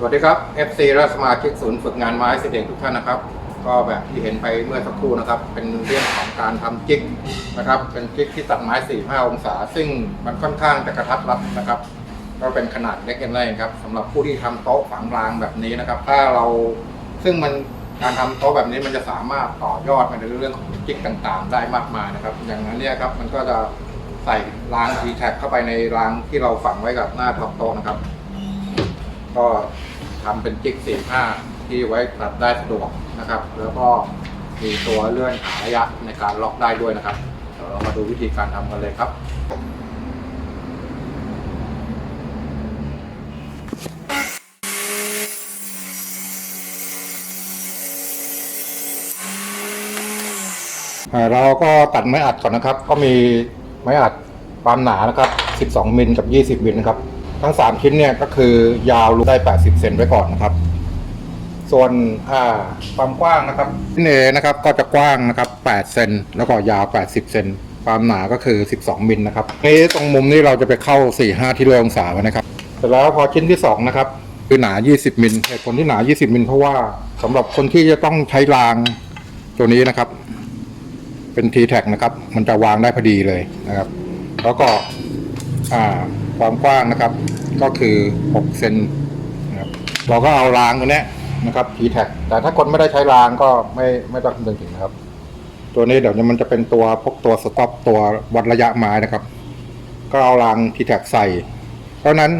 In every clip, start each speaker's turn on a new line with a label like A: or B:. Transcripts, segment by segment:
A: สวัสดีครับ FC และสมาชิกศูนย์ฝึกงานไม้เสด็จทุกท่านนะครับ ก็แบบที่เห็นไปเมื่อสักครู่นะครับ เป็นเรื่องของการทำจิกนะครับ เป็นจิกที่ตัดไม้ 45 องศา ซึ่งมันค่อนข้างจะกระทัดรัดนะครับ ก็เป็นขนาดเล็กๆเลยครับสำหรับผู้ที่ทำโต๊ะฝังรางแบบนี้นะครับ ถ้าเราซึ่งมันการทำโต๊ะแบบนี้มันจะสามารถต่อยอดไปในเรื่องของจิกต่างๆ ได้มากมายนะครับ อย่างนั้นเนี่ยครับมันก็จะใส่ราง t ีแท็เข้าไปในรางที่เราฝังไว้กับหน้าท็อปโต๊ะนะครับ ก็ทำเป็นจิกสี่ห้าที่ไว้ตัดได้สะดวกนะครับ แล้วก็มีตัวเลื่อนหาระยะในการล็อกได้ด้วยนะครับเดี๋ยวเรามาดูวิธีการทำกันเลยครับเราก็ตัดไม้อัดก่อนนะครับ ก็มีไม้อัดความหนานะครับ 12 มิลกับ 20 มิลนะครับ ทั้ง 3 ชิ้นเนี่ยก็คือยาวรูได้ 80 เซนไว้ก่อนนะครับ ส่วนความกว้างนะครับชิ้นเอนะครับก็จะกว้างนะครับ 8 เซนแล้วก็ยาว 80 เซนความหนาก็คือ 12มิลนะครับนี้ตรงมุมนี้เราจะไปเข้า 4-5 ที่เรือองศาไว้นะครับเสร็จแล้วพอชิ้นที่ 2 นะครับ คือหนา 20มิลเหตุผลที่หนา 20มิลเพราะว่าสำหรับคนที่จะต้องใช้รางตัวนี้นะครับ เป็น t t แทนะครับ มันจะวางได้พอดีเลยนะครับ แล้วก็อ่า ความกว้างนะครับ ก็คือ6เซนนะครับเราก็เอารางตัวนี้นะครับ t t แทแต่ถ้าคนไม่ได้ใช้รางก็ไม่ไม่ต้องคำนึงถึงนะครับ ตัวนี้เดี๋ยวมันจะเป็นตัวพกตัวสต็อปตัววัดระยะไม้นะครับ ก็เอาราง t t แทใส่ เพราะฉะนั้น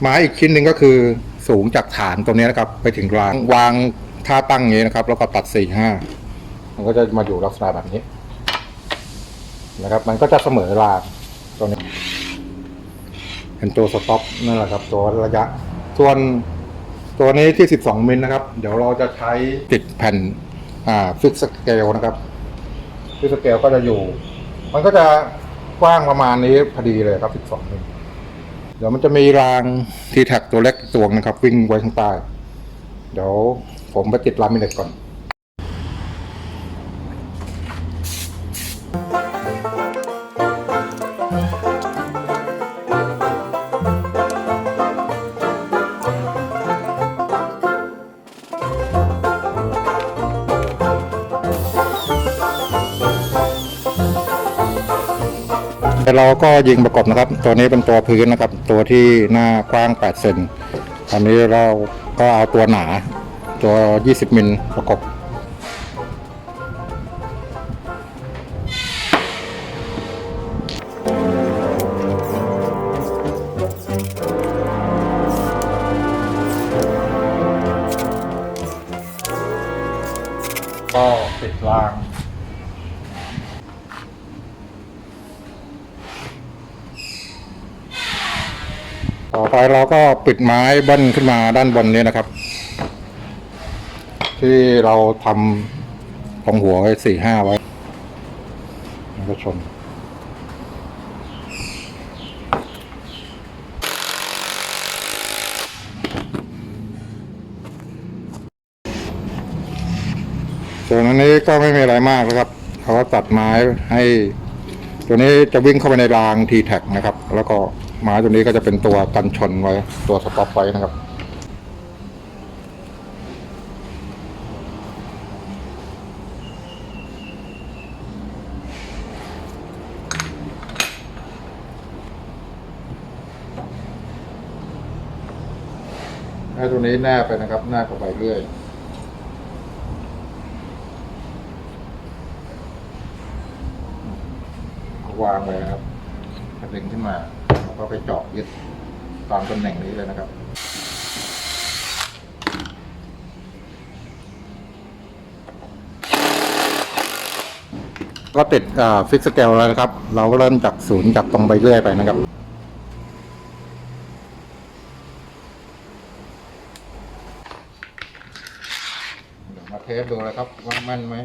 A: ไม้อีกชิ้นหนึ่งก็คือสูงจากฐานตรงนี้นะครับ ไปถึงรางวางท่าตั้งอย่างนี้นะครับ แล้วก็ตัดสี่ห้ามันก็จะมาอยู่ลักษณะแบบนี้นะครับ มันก็จะเสมอรางตัวนี้ เป็นตัวสต็อปนั่นแหละครับ ตัวระยะ ส่วนตัวนี้ที่ 12 มิลนะครับ เดี๋ยวเราจะใช้ติดแผ่นอ่าฟิกสเกลนะครับฟิกสเกลก็จะอยู่ มันก็จะกว้างประมาณนี้พอดีเลยครับ 12 มิลเดี๋ยวมันจะมีรางทีแท็กตัวเล็กตัวนะครับ วิ่งไว้ข้างใต้ เดี๋ยวผมไปติดลามิเนตก่อน เราก็ยิงประกบนะครับ ตัวนี้เป็นตัวพื้นนะครับ ตัวที่หน้ากว้าง 8 เซนอันนี้เราก็เอาตัวหนา ตัว 20 มิลประกบ ต่อไปเราก็ปิดไม้บิ้ลขึ้นมาด้านบนนี้นะครับ ที่เราทำตรงหัวไว้สี่ห้าไว้แล้วก็ชนส่วนอันนี้ก็ไม่มีอะไรมากนะครับเขาก็ตัดไม้ให้ ตัวนี้จะวิ่งเข้าไปในราง t t แท็กนะครับ แล้วก็ ไม้ตัวนี้ก็จะเป็นตัวกันชนไว้ ตัวสต็อปไว้นะครับให้ตัวนี้แนบไปนะครับแนบเข้าไปเรื่อยวางไว้นะครับกระดึงขึ้นมา ก็ไปเจาะยึดตามตำแหน่งนี้เลยนะครับก็ติดฟิกสเกลแล้วนะครับ เราเริ่มจากศูนย์จากตรงไปเรื่อยไปนะครับ เดี๋ยวมาเทสดูเลยครับว่ามั่นไหม